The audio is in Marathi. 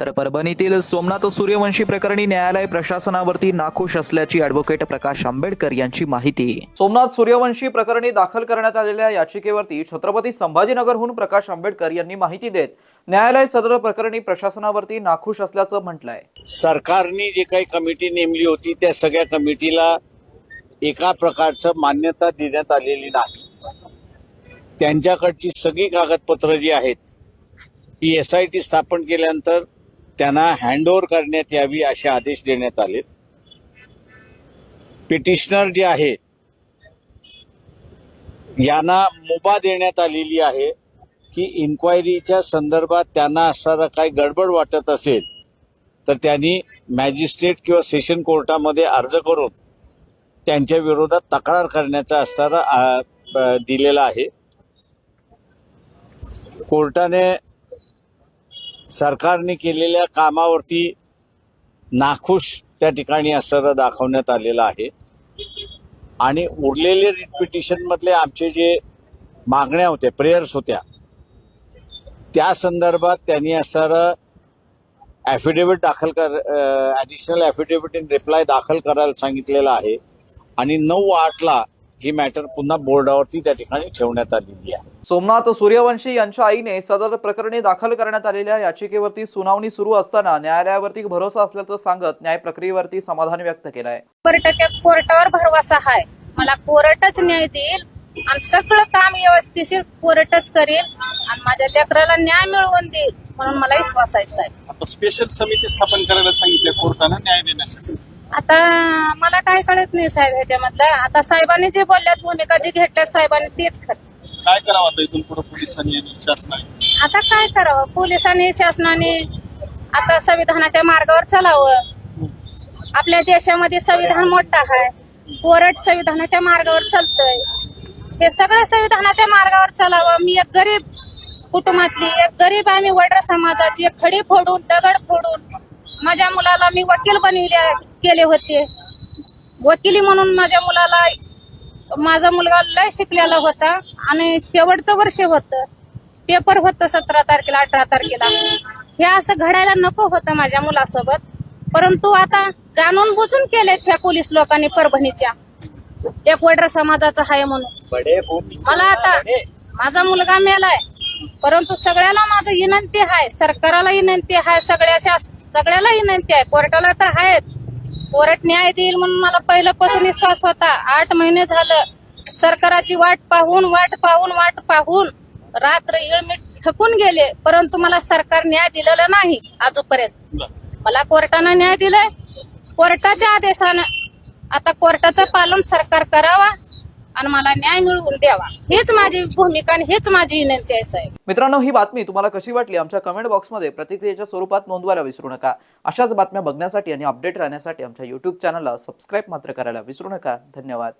तर परभणीतील सोमनाथ सूर्यवंशी प्रकरणी न्यायालय प्रशासनावरती नाखुश असल्याची ॲडव्होकेट प्रकाश आंबेडकर यांची माहिती. सोमनाथ सूर्यवंशी प्रकरणी दाखल करण्यात आलेल्या याचिकेवरती छत्रपती संभाजीनगरहून प्रकाश आंबेडकर यांनी माहिती देत न्यायालय सदर प्रकरणी प्रशासनावरती नाखुश असल्याचं म्हटलंय. सरकारने जे काही कमिटी नेमली होती त्या सगळ्या कमिटीला एका प्रकारचं मान्यता देण्यात आलेली नाही. त्यांच्याकडची सगळी कागदपत्र जी आहेत ही एस आय टी स्थापन केल्यानंतर त्यांना हँडओव्हर करण्यात यावी असे आदेश देण्यात आले. पिटिशनर जे आहे यांना मुभा देण्यात आलेली आहे की इन्क्वायरीच्या संदर्भात त्यांना असणारा काही गडबड वाटत असेल तर त्यांनी मॅजिस्ट्रेट किंवा सेशन कोर्टामध्ये अर्ज करून त्यांच्या विरोधात तक्रार करण्याचा असणारा दिलेला आहे. कोर्टाने सरकारने केलेल्या कामावरती नाखुश त्या ठिकाणी असणारं दाखवण्यात आलेलं आहे. आणि उरलेले रिट आमचे जे मागण्या होत्या प्रेयर्स होत्या त्या संदर्भात त्यांनी असणारं ॲफिडेविट दाखल कर ॲडिशनल ॲफिडेविट इन रिप्लाय दाखल करायला सांगितलेलं आहे. आणि नऊ आठला ही मॅटर पुन्हा बोर्डावरती त्या ठिकाणी ठेवण्यात आलेली आहे. सोमनाथ सूर्यवंशी यांच्या आईने सदर प्रकरणी दाखल करण्यात आलेल्या याचिकेवरती सुनावणी सुरू असताना न्यायालयावरती भरोसा असल्याचं सांगत न्याय प्रक्रियेवरती समाधान व्यक्त केलंय. कोर्टावर भरवसा आहे. मला कोर्टच न्याय देईल आणि सगळं काम व्यवस्थिशीर कोर्टच करेल आणि माझ्या लेकराला न्याय मिळवून देईल म्हणून मला विश्वास आहे आता स्पेशल समिती स्थापन करायला सांगितले कोर्टानं न्याय देण्यासाठी. आता मला काय कळत नाही साहेब ह्याच्यामधलं. आता साहेबांनी जे बोलल्यात भूमिका जी घेतल्यात साहेबांनी तेच खरं काय करावं आता इथून पुढे पोलिसांनी आणि शासनाने? आता काय करावं? पोलिसांनी शासनाने आता संविधानाच्या मार्गावर चालावं. आपल्या देशामध्ये संविधान मोठं आहे. कोरट संविधानाच्या मार्गावर चालतंय. हे सगळं संविधानाच्या मार्गावर चालावं. मी एक गरीब कुटुंबातली एक गरीब आम्ही वडर समाजाची एक खडी फोडून दगड फोडून माझ्या मुलाला मी वकील बनविले केले होते. वकिली म्हणून माझ्या मुलाला माझा मुलगा लय शिकलेला होता आणि शेवटचं वर्ष होतं. पेपर होतं सतरा तारखेला अठरा तारखेला. हे असं घडायला नको होतं माझ्या मुलासोबत. परंतु आता जाणून बुजून केलेत ह्या पोलीस लोकांनी परभणीच्या. एक वडर समाजाचा आहे म्हणून. मला आता माझा मुलगा मेलाय. परंतु सगळ्याला माझं विनंती आहे सरकाराला विनंती आहे सगळ्या शास- सगळ्याला विनंती आहे कोर्टाला तर आहेत कोर्ट न्याय देईल म्हणून मला पहिल्यापासून विश्वास होता. आठ महिने झालं. सरकाराची वाट पाहून वाट पाहून वाट पाहून रात्र येळ मी थकून गेले. परंतु मला सरकार न्याय दिलेला नाही आजपर्यंत. मला कोर्टानं न्याय दिलाय. कोर्टाच्या आदेशानं. आता कोर्टाचं पालन सरकार करावा. आणि मला न्याय मिळवून द्यावा. हेच माझी भूमिका आणि हेच माझी विनंती आहे साहेब. मित्रांनो ही बातमी तुम्हाला कशी वाटली? आमच्या कमेंट बॉक्समध्ये प्रतिक्रियेच्या स्वरूपात नोंदवायला विसरू नका. अशाच बातम्या बघण्यासाठी आणि अपडेट राहण्यासाठी आमच्या युट्यूब चॅनलला सबस्क्राईब मात्र करायला विसरू नका. धन्यवाद.